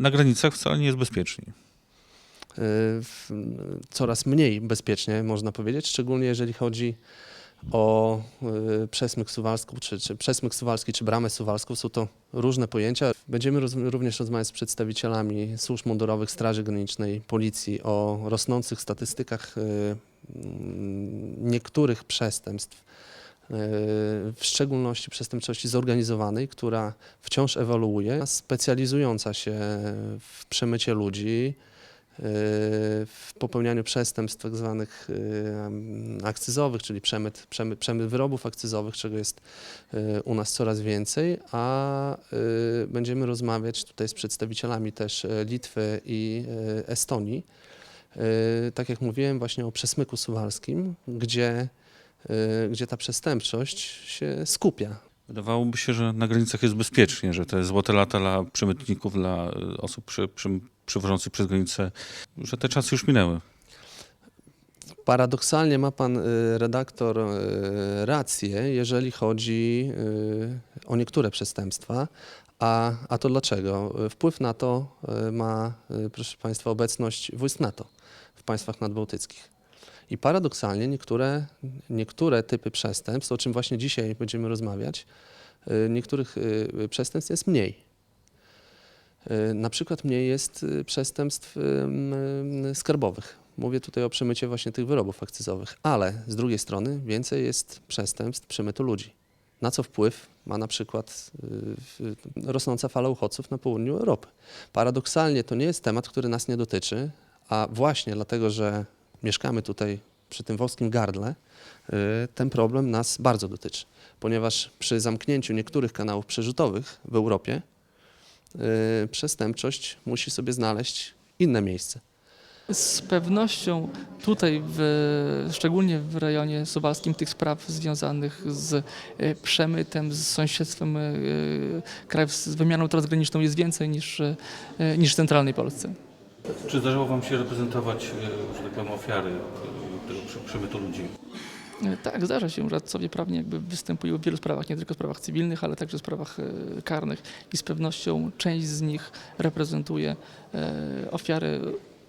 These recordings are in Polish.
na granicach wcale nie jest bezpiecznie. y, coraz mniej bezpiecznie, można powiedzieć, szczególnie jeżeli chodzi o y, przesmyk suwalską, czy, czy przesmyk suwalski, czy bramę suwalską. Są to różne pojęcia. Będziemy roz, również rozmawiać z przedstawicielami służb mundurowych, Straży Granicznej, Policji o rosnących statystykach y, niektórych przestępstw, w szczególności przestępczości zorganizowanej, która wciąż ewoluuje, specjalizująca się w przemycie ludzi, y, w popełnianiu przestępstw tak zwanych y, akcyzowych, czyli przemyt, przemyt, przemyt wyrobów akcyzowych, czego jest y, u nas coraz więcej, a y, będziemy rozmawiać tutaj z przedstawicielami też y, Litwy i y, Estonii. Y, Tak jak mówiłem właśnie o przesmyku suwalskim, gdzie, y, gdzie ta przestępczość się skupia. Wydawałoby się, że na granicach jest bezpiecznie, że te złote lata dla przemytników, dla y, osób przy, przy, przywożących przez granicę, że te czasy już minęły. Paradoksalnie ma pan y, redaktor y, rację, jeżeli chodzi y, o niektóre przestępstwa. A, a to dlaczego? Y, Wpływ na to y, ma, y, proszę państwa, obecność wojsk NATO w państwach nadbałtyckich. I paradoksalnie niektóre, niektóre typy przestępstw, o czym właśnie dzisiaj będziemy rozmawiać, y, niektórych y, przestępstw jest mniej. Y, Na przykład mniej jest przestępstw skarbowych. Mówię tutaj o przemycie właśnie tych wyrobów akcyzowych, ale z drugiej strony więcej jest przestępstw przemytu ludzi. Na co wpływ ma na przykład rosnąca fala uchodźców na południu Europy. Paradoksalnie to nie jest temat, który nas nie dotyczy, a właśnie dlatego, że mieszkamy tutaj przy tym wąskim gardle, y, ten problem nas bardzo dotyczy, ponieważ przy zamknięciu niektórych kanałów przerzutowych w Europie y, przestępczość musi sobie znaleźć inne miejsce. Z pewnością tutaj, w, szczególnie w rejonie suwalskim, tych spraw związanych z e, przemytem, z sąsiedztwem krajów z wymianą transgraniczną jest więcej niż, niż w centralnej Polsce. Czy zdarzyło Wam się reprezentować, że tak powiem, ofiary tego przemytu ludzi? E, Tak, zdarza się. Radcowie prawni jakby występują w wielu sprawach, nie tylko sprawach cywilnych, ale także sprawach e, karnych i z pewnością część z nich reprezentuje e, ofiary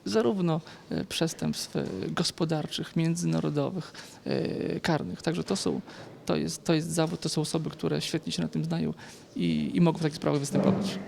zarówno e, przestępstw e, gospodarczych, międzynarodowych, e, karnych. Także to są, to jest, to jest zawód, to są osoby, które świetnie się na tym znają i, i mogą w takich sprawach występować.